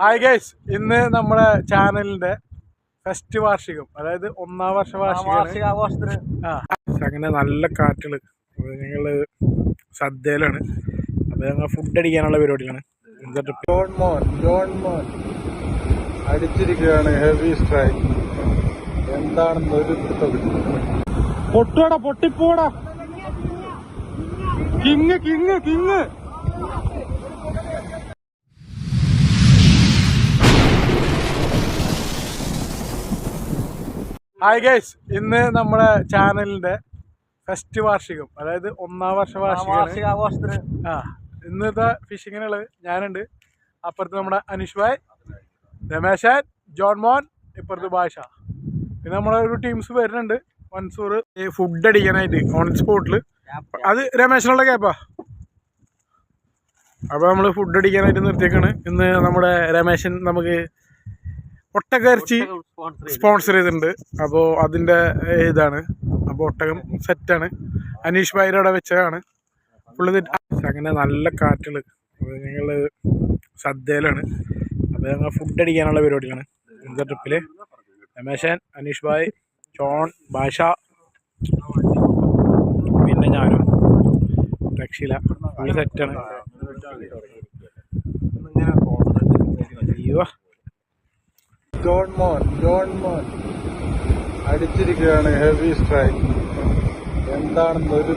Hi guys ഇന്ന് നമ്മുടെ ചാനലിന്റെ ഫസ്റ്റ് വാർഷികം അതായത് ഒന്നാം വർഷ വാർഷികമാണ് അങ്ങനെ നല്ല കാറ്റുകൾ ഞങ്ങൾ സദ്യയിലാണ്. അത് ഞങ്ങൾ ഫുഡ് അടിക്കാനുള്ള പരിപാടിയാണ് എന്നിട്ട് ജോൺ മോൻ ജോൺ മോൻ അടിച്ചിരിക്കുകയാണ് ഹെവി സ്ട്രൈക്ക് എന്താണെന്ന് ഒരു പൊട്ടുവാടാ പൊട്ടിപ്പോടാ. King king king hi guys ഇന്ന് നമ്മുടെ ചാനലിന്റെ ഫസ്റ്റ് വാർഷികം അതായത് ഒന്നാം വർഷ വാർഷികമാണ് ആ ഇന്നത്തെ ഫിഷിങ്ങിനുള്ളത് ഞാനുണ്ട്. അപ്പുറത്ത് നമ്മുടെ അനീഷ് ഭായ് രമേശൻ ജോൺ മോൻ ഇപ്പുറത്ത് ഭാഷ പിന്നെ നമ്മളെ ഒരു ടീംസ് വരുന്നുണ്ട്. മൻസൂർ ഫുഡ് അടിക്കാനായിട്ട് ഓൺ സ്പോട്ടിൽ അത് രമേശനുള്ള കേപ്പാ അപ്പോൾ നമ്മൾ ഫുഡ് അടിക്കാനായിട്ട് നിർത്തിയേക്കാണ്. ഇന്ന് നമ്മുടെ രമേശൻ നമുക്ക് ഒട്ടകരച്ചി സ്പോൺസർ ചെയ്തിട്ടുണ്ട്. അപ്പോൾ അതിന്റെ ഇതാണ്. അപ്പോൾ ഒട്ടകം സെറ്റാണ് അനീഷ് ഭായിയുടെ അവിടെ വെച്ചതാണ്. ഫുള്ള് അങ്ങനെ നല്ല കാറ്റുകൾ ഞങ്ങൾ സദ്യയിലാണ്. അപ്പോൾ ഞങ്ങൾ ഫുഡ് അടിക്കാനുള്ള പരിപാടിയാണ് ഇന്നത്തെ ട്രിപ്പിൽ രമേശൻ അനീഷ് ഭായ് ജോൺ ഭാഷ പിന്നെ ഞാനും. രക്ഷയില ഫുള്ള് സെറ്റാണ് ജോൺ മോൻ ജോൺ മോൻ അടിച്ചിരിക്കുകയാണ് ഹെവി സ്ട്രൈക്ക് എന്താണെന്ന് ഒരു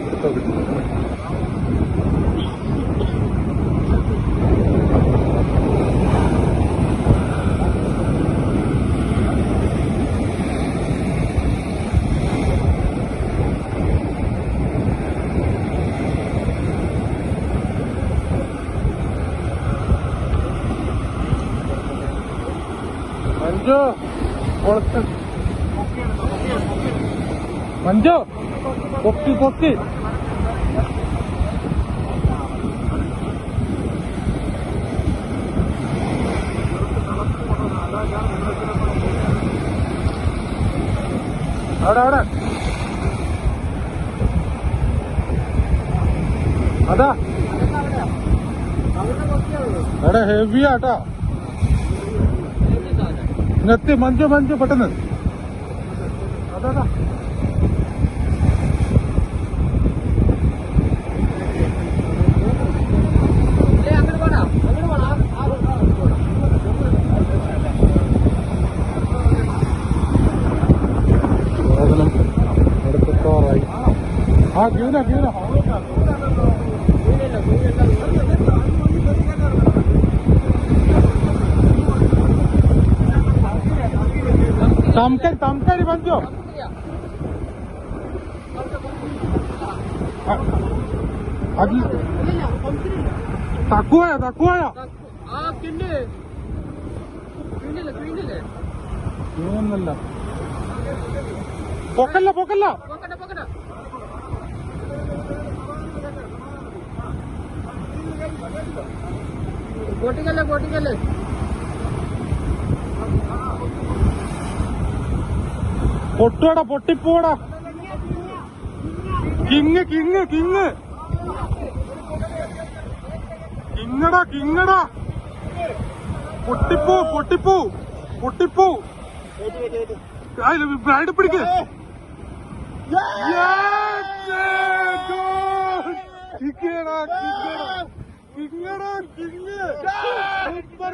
മഞ്ജു പൊക്കി പൊക്കി. അവിടെ അവിടെ. അതാ. അവിടെ ഹെവി ആട്ടാ മഞ്ചു മഞ്ജു മഞ്ജു പെട്ടെന്ന്. അതാ ആ ക്യൂന ക്യൂന ತಮ್ಕರಿ ತಮ್ಕರಿ ಬಂದ್ಯೋ అది తక్కువ తక్కువ ఏముందల్లా పొక్కల్లా పొక్కల్లా బొట్టికెళ్ళే బొట్టికెళ్ళే പൊട്ടുവാടാ പൊട്ടിപ്പോടാ. കിങ് കിങ് കിങ് കിങ്ങടാ കിങ്ങടാ. പൊട്ടിപ്പോ പൊട്ടിപ്പോ പൊട്ടിപ്പോ. ബ്രൈഡ് പിടിക്ക്. കിങ്ങടാ കിങ്ങടാ. കിങ്ങടാ സൂപ്പർ